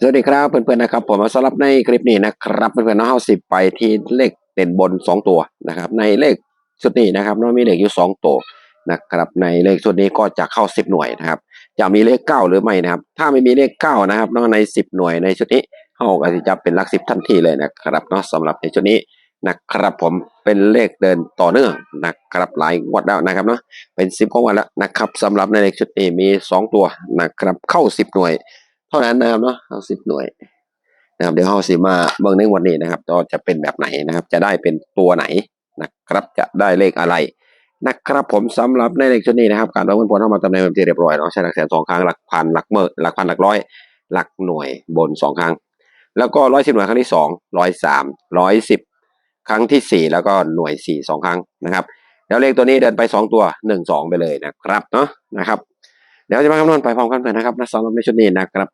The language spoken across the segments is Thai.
สวัสดีครับเพื่อนๆนะครับผมมาสำหรับในคลิปนี้นะครับเพื่อนๆเนาะเฮาสิบไปที่เลขเด่นบนสองตัวนะครับ ในเลขชุดนี้นะครับเนาะมีเลขอยู่สองตัวนะครับในเลขชุดนี้ก็จะเข้าสิบหน่วยนะครับ จะมีเลขเก้าหรือไม่นะครับ ถ้าไม่มีเลขเก้านะครับเนาะในสิบหน่วยในชุดนี้เฮาก็จะเป็นหลักสิบทันทีเลยนะครับเนาะสำหรับในชุดนี้นะครับผมเป็นเลขเดินต่อเนื่องนะครับหลายงวดแล้วนะครับเนาะเป็นสิบของวันแล้วนะครับสำหรับในเลขชุดนี้มีสองตัวนะครับเข้าสิบหน่วย เท่านั้นนะครับเนาะเอาสิบหน่วยนะครับเดี๋ยวเราสิมาเบิ่งในวันนี้นะครับก็จะเป็นแบบไหนนะครับ จะได้เป็นตัวไหนนะครับ จะได้เลขอะไรนะครับผมสำหรับในเลขชุดนี้นะครับ การประเมินผลเข้ามาตำแหน่งเป็นที่เรียบร้อยเนาะใช้หลักแสนสองครั้งหลักพันหลักเมื่อหลักพันหลักร้อยหลักหน่วยบนสองครั้ง แล้วก็ร้อยสิบหน่วยครั้งที่สองร้อยสามร้อยสิบครั้งที่สี่แล้วก็หน่วยสี่สองครั้งนะครับ แล้วเลขตัวนี้เดินไปสองตัวหนึ่งสองไปเลยนะครับเนาะนะครับ เดี๋ยวจะมาคำนวณไปพร้อมกันเลยนะครับนะสำหรับในชุดนี้นะครับ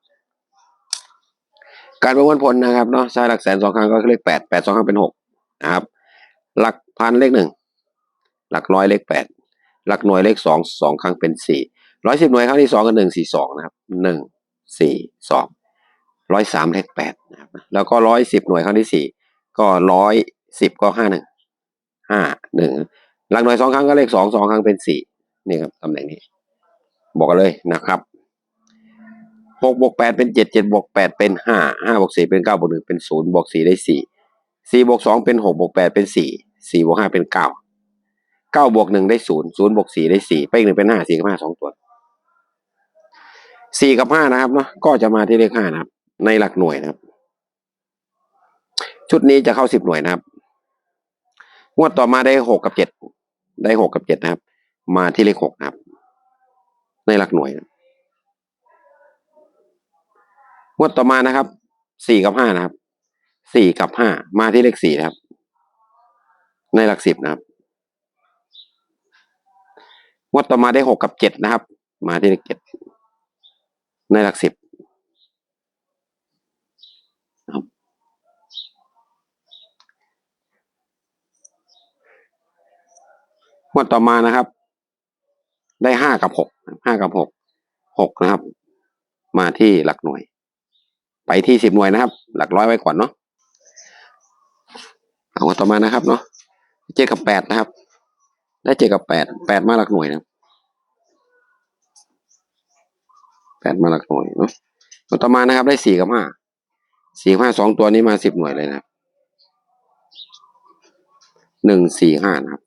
การประมวลผลนะครับเนาะใช้หลักแสนสองครั้งก็เลขแปดแปดสองครั้งเป็นหกนะครับ หลักพันเลขหนึ่งหลักร้อยเลขแปดหลักหน่วยเลขสองสองครั้งเป็นสี่ร้อยสิบหน่วยครั้งที่สองก็หนึ่งสี่สองนะครับหนึ่งสี่สองร้อยสามเลขแปดนะครับแล้วก็ร้อยสิบหน่วยครั้งที่สี่ก็ร้อยสิบก็ห้าหนึ่งห้าหนึ่งหลักหน่วยสองครั้งก็เลขสองสองครั้งเป็นสี่นี่ครับตำแหน่งนี้ บอกกันเลยนะครับหกบวกแปดเป็นเจ็ดเจ็ดบวกแปดเป็นห้าห้าบวกสี่เป็นเก้าบวกหนึ่งเป็นศูนย์บวกสี่ได้สี่สี่บวกสองเป็นหกบวกแปดเป็นสี่สี่บวกห้าเป็นเก้าเก้าบวกหนึ่งได้ศูนย์ศูนย์บวกสี่ได้สี่ไปอีกหนึ่งเป็นห้าสี่กับห้าสองตัวสี่กับห้านะครับเนาะก็จะมาที่เลขห้านะครับ ในหลักหน่วยนะครับ ชุดนี้จะเข้าสิบหน่วยนะครับงวดต่อมาได้หกกับเจ็ดได้หกกับเจ็ดนะครับ มาที่เลขหกนะครับ ในหลักหน่วยงวดต่อมานะครับสี่กับห้านะครับสี่กับห้ามาที่เลขสี่นะครับ ในหลักสิบนะครับงวดต่อมาได้หกกับเจ็ดนะครับ มาที่เลขเจ็ดในหลักสิบครับงวดต่อมานะครับ ได้ห้ากับหก ห้ากับหกหกนะครับ มาที่หลักหน่วย ไปที่สิบหน่วยนะครับ หลักร้อยไว้ก่อนเนาะเอาต่อมานะครับเนาะเจ็ดกับแปดนะครับ ได้เจ็ดกับแปดแปดมาหลักหน่วยนะแปดมาหลักหน่วยเนาะเอาต่อมานะครับ ได้สี่กับห้าสี่ห้าสองตัวนี้มาสิบหน่วยเลยนะหนึ่งสี่ห้านะครับ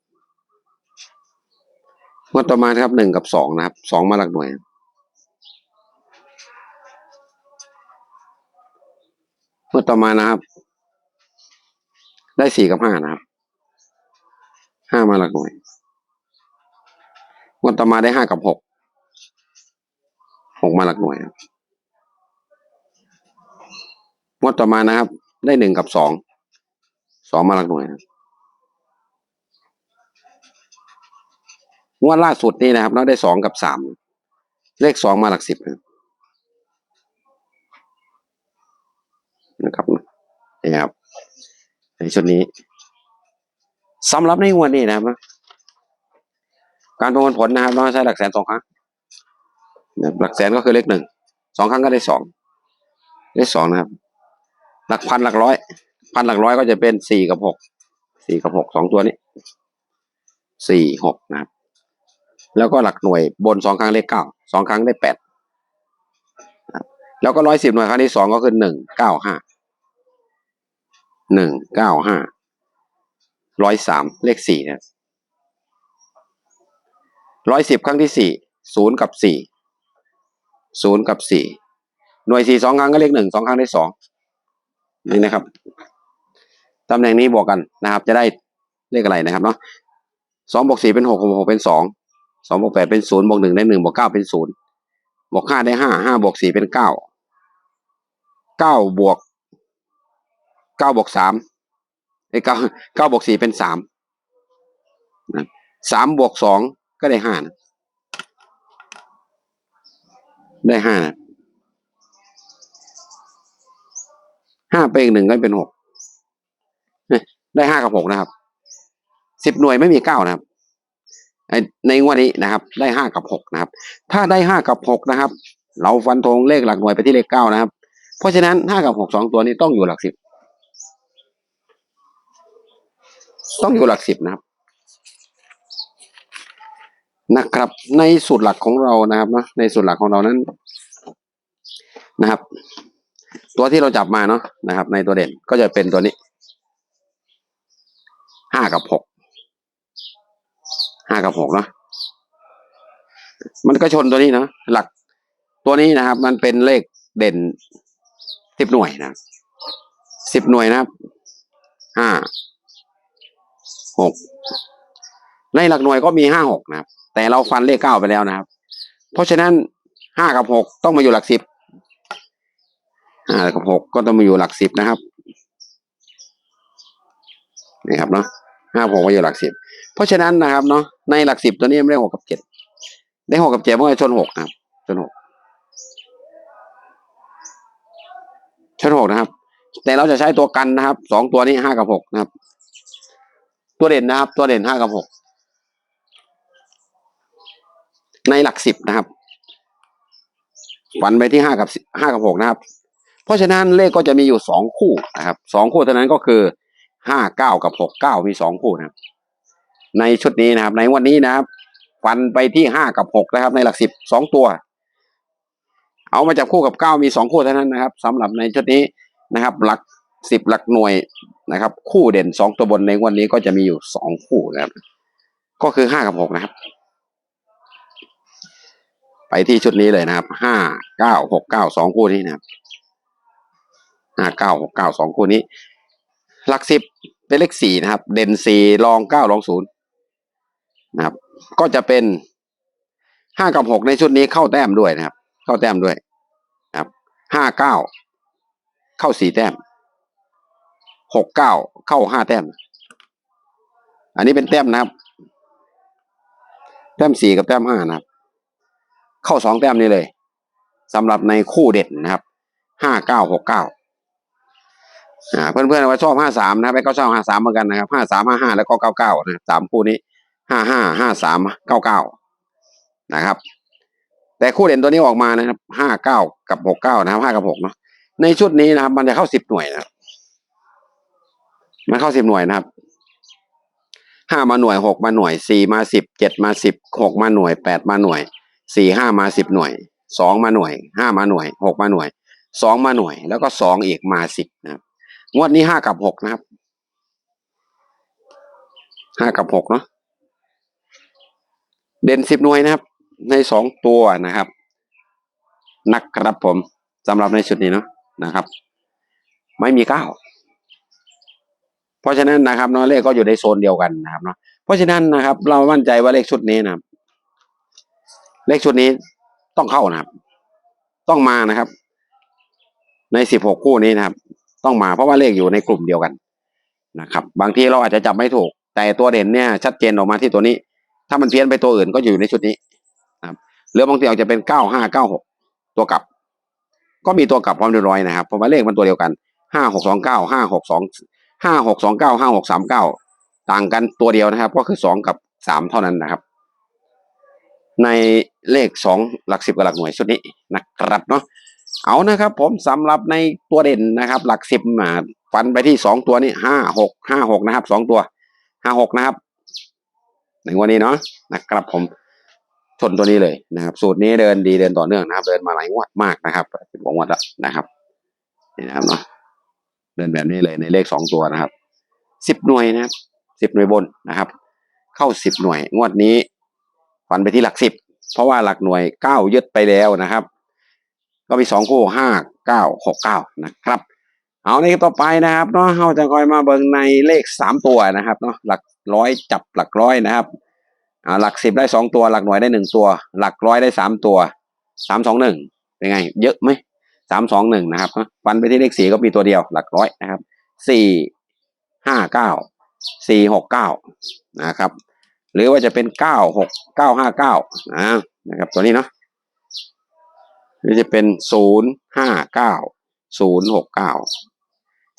วดต่อมานะครับหนึ่งกับสองนะครับสองมาหลักหน่วย งวดต่อมานะครับ ได้สี่กับห้านะครับห้ามาหลักหน่วย งวดต่อมาได้ห้ากับหกหกมาหลักหน่วยครับงวดต่อมานะครับ ได้หนึ่งกับสองสองมาหลักหน่วยครับ งวดล่าสุดนี่นะครับเราได้สองกับสามเลขสองมาหลักสิบนะครับนะครับนี่ครับในชุดนี้สำหรับในงวดนี้นะครับการประมวลผลนะครับเราใช้หลักแสนสองครั้งหลักแสนก็คือเลขหนึ่งสองครั้งก็ได้สองได้สองนะครับ หลักพันหลักร้อย พันหลักร้อยก็จะเป็นสี่กับหกสี่กับหกสองตัวนี้สี่หกนะครับ แล้วก็หลักหน่วยบนสองครั้งเลขเก้าสองครั้งได้แปดแล้วก็ร้อยสิบหน่วยครั้งที่สองก็คือหนึ่งเก้าห้าหนึ่งเก้าห้าร้อยสามเลขสี่นะครับร้อยสิบครั้งที่สี่ศูนย์กับสี่ศูนย์กับสี่หน่วยสี่สองครั้งก็เลขหนึ่งสองครั้งได้สองนี่นะครับตำแหน่งนี้บวกกันนะครับ จะได้เลขอะไรนะครับเนาะสองบวกสี่เป็นหกหกเป็นสอง สองบวกแปดเป็นศูนย์บวกหนึ่งได้หนึ่งบวกเก้าเป็นศูนย์บวกห้าได้ห้าห้าบวกสี่เป็นเก้าเก้าบวกเก้าบวกสามไอ้เก้าเก้าบวกสี่เป็นสามสามบวกสองก็ได้ห้านะได้ห้านะห้าไปอีกหนึ่งก็เป็นหกได้ห้ากับหกนะครับสิบหน่วยไม่มีเก้านะครับ ในงวดนี้นะครับ ได้ห้ากับหกนะครับ ถ้าได้ห้ากับหกนะครับ เราฟันธงเลขหลักหน่วยไปที่เลขเก้านะครับ เพราะฉะนั้นห้ากับหกสองตัวนี้ต้องอยู่หลักสิบต้องอยู่หลักสิบนะครับนะครับ ในสูตรหลักของเรานะครับนะในสูตรหลักของเรานั้นนะครับ ตัวที่เราจับมาเนาะนะครับ ในตัวเด่นก็จะเป็นตัวนี้ห้ากับหก ห้ากับหกเนาะมันก็ชนตัวนี้เนาะหลักตัวนี้นะครับ มันเป็นเลขเด่นสิบหน่วยนะสิบหน่วยนะครับห้าหกในหลักหน่วยก็มีห้าหกนะครับ แต่เราฟันเลขเก้าไปแล้วนะครับ เพราะฉะนั้นห้ากับหกต้องมาอยู่หลักสิบห้ากับหกก็ต้องมาอยู่หลักสิบนะครับนี่ครับเนาะ ห้าหกมาอยู่หลักสิบเพราะฉะนั้นนะครับเนาะในหลักสิบตัวนี้ไม่ได้หกกับเจ็ดได้หกกับเจ็ดเพราะว่ชนหกนะครับชนหกชนหกนะครับ แต่เราจะใช้ตัวกันนะครับสองตัวนี้ห้ากับหกนะครับ ตัวเด่นนะครับ ตัวเด่นห้ากับหกในหลักสิบนะครับฟันไปที่ห้ากับห้ากับหกนะครับ เพราะฉะนั้นเลขก็จะมีอยู่สองคู่นะครับสองคู่เท่านั้นก็คือ ห้าเก้ากับหกเก้ามีสองคู่นะครับในชุดนี้นะครับ ในวันนี้นะครับ ฟันไปที่ห้ากับหกนะครับ ในหลักสิบสองตัว เอามาจับคู่กับเก้ามีสองคู่เท่านั้นนะครับสำหรับในชุดนี้นะครับ หลักสิบหลักหน่วยนะครับ คู่เด่นสองตัวบนในวันนี้ก็จะมีอยู่สองคู่นะครับ ก็คือห้ากับหกนะครับ ไปที่ชุดนี้เลยนะครับห้าเก้าหกเก้าสองคู่นี้นะครับห้าเก้าหกเก้าสองคู่นี้ หลักสิบเป็นเลขสี่นะครับ เด่นสี่รองเก้ารองศูนย์นะครับ ก็จะเป็นห้ากับหกในชุดนี้เข้าแต้มด้วยนะครับ เข้าแต้มด้วยนะครับห้าเก้าเข้าสี่แต้มหกเก้าเข้าห้าแต้ม อันนี้เป็นแต้มนะครับ แต้มสี่กับแต้มห้านะครับ เข้าสองแต้มนี้เลยสำหรับในคู่เด่นนะครับห้าเก้าหกเก้า อ่าเพื่อนๆว่าชอบห้าสามนะครับก็ชอบห้าสามเหมือนกันนะครับห้าสามห้าห้าแล้วก็เก้าเก้านะสามคู่นี้ห้าห้าห้าสามเก้าเก้านะครับ แต่คู่เด่นตัวนี้ออกมานะครับห้าเก้ากับหกเก้านะครับห้ากับหกเนาะในชุดนี้นะครับ มันจะเข้าสิบหน่วยนะมันเข้าสิบหน่วยนะครับห้ามาหน่วยหกมาหน่วยสี่มาสิบเจ็ดมาสิบหกมาหน่วยแปดมาหน่วยสี่ห้ามาสิบหน่วยสองมาหน่วยห้ามาหน่วยหกมาหน่วยสองมาหน่วย แล้วก็สองอีกมาสิบนะครับ งวดนี้ห้ากับหกนะครับห้ากับหกเนาะเด่นสิบหน่วยนะครับ ในสองตัวนะครับนะครับผมสำหรับในชุดนี้เนาะนะครับ ไม่มีเก้าเพราะฉะนั้นนะครับเนาะเลขก็อยู่ในโซนเดียวกันนะครับเนาะเพราะฉะนั้นนะครับ เรามั่นใจว่าเลขชุดนี้นะครับ เลขชุดนี้ต้องเข้านะครับ ต้องมานะครับ ในสิบหกคู่นี้นะครับ ต้องมาเพราะว่าเลขอยู่ในกลุ่มเดียวกันนะครับ บางทีเราอาจจะจับไม่ถูก แต่ตัวเด่นเนี่ยชัดเจนออกมาที่ตัวนี้ ถ้ามันเพี้ยนไปตัวอื่นก็อยู่ในชุดนี้นะครับหรือบางทีอาจจะเป็นเก้าห้าเก้าหกตัวกลับ ก็มีตัวกลับพร้อมเรียบร้อยนะครับเพราะว่าเลขมันตัวเดียวกันห้าหกสองเก้าห้าหกสองห้าหกสองเก้าห้าหกสามเก้าต่างกันตัวเดียวนะครับ ก็คือสองกับสามเท่านั้นนะครับ ในเลขสองหลักสิบกับหลักหน่วยชุดนี้นะครับเนาะ เอานะครับ ผมสำหรับในตัวเด่นนะครับ หลักสิบมาฟันไปที่สองตัวนี้ห้าหกห้าหกนะครับสองตัวห้าหกนะครับในวันนี้เนาะนะครับผมชนตัวนี้เลยนะครับ สูตรนี้เดินดีเดินต่อเนื่องนะครับ เดินมาหลายงวดมากนะครับเป็นงวดแล้วนะครับนี่นะครับเนาะเดินแบบนี้เลยในเลขสองตัวนะครับสิบหน่วยนะครับสิบหน่วยบนนะครับ เข้าสิบหน่วย งวดนี้ฟันไปที่หลักสิบเพราะว่าหลักหน่วยเก้ายึดไปแล้วนะครับ ก็มีสองคู่ห้าเก้าหกเก้านะครับ เอาในคลิปต่อไปนะครับเนาะเราจะคอยมาเบิ่งในเลขสามตัวนะครับเนาะหลักร้อยจับหลักร้อยนะครับอ่าหลักสิบได้สองตัว หลักหน่วยได้หนึ่งตัว หลักร้อยได้สามตัวสามสองหนึ่งเป็นไง เยอะไหมสามสองหนึ่งนะครับฟันไปที่เลขสี่ก็มีตัวเดียว หลักร้อยนะครับสี่ห้าเก้าสี่หกเก้านะครับ หรือว่าจะเป็นเก้าหกเก้าห้าเก้านะนะครับ ตัวนี้เนาะ รือจะเป็นศูนย์ห้าเก้าศูนย์หกเก้า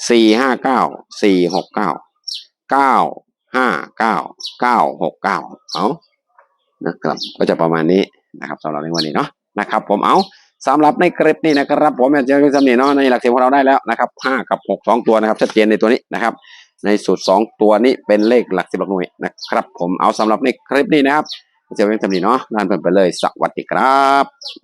สี่ห้าเก้าสี่หกเก้าเก้าห้าเก้าเก้าหกเก้าเอานะครับก็จะประมาณนี้นะครับสำหรับในวันนี้เนาะนะครับ ผมเอาสำหรับในคลิปนี้นะครับ ผมจะเป็นสำเนียเนาะในหลักสิบของเราได้แล้วนะครับห้ากับหกสองตัวนะครับชัดเจนในตัวนี้นะครับ ในสูตรสองตัวนี้เป็นเลขหลักสิบหลักหน่วยนะครับ ผมเอาสำหรับในคลิปนี้นะครับจะเป็นสำเนียเนาะนั่นเป็นไปเลยสวัสดีครับ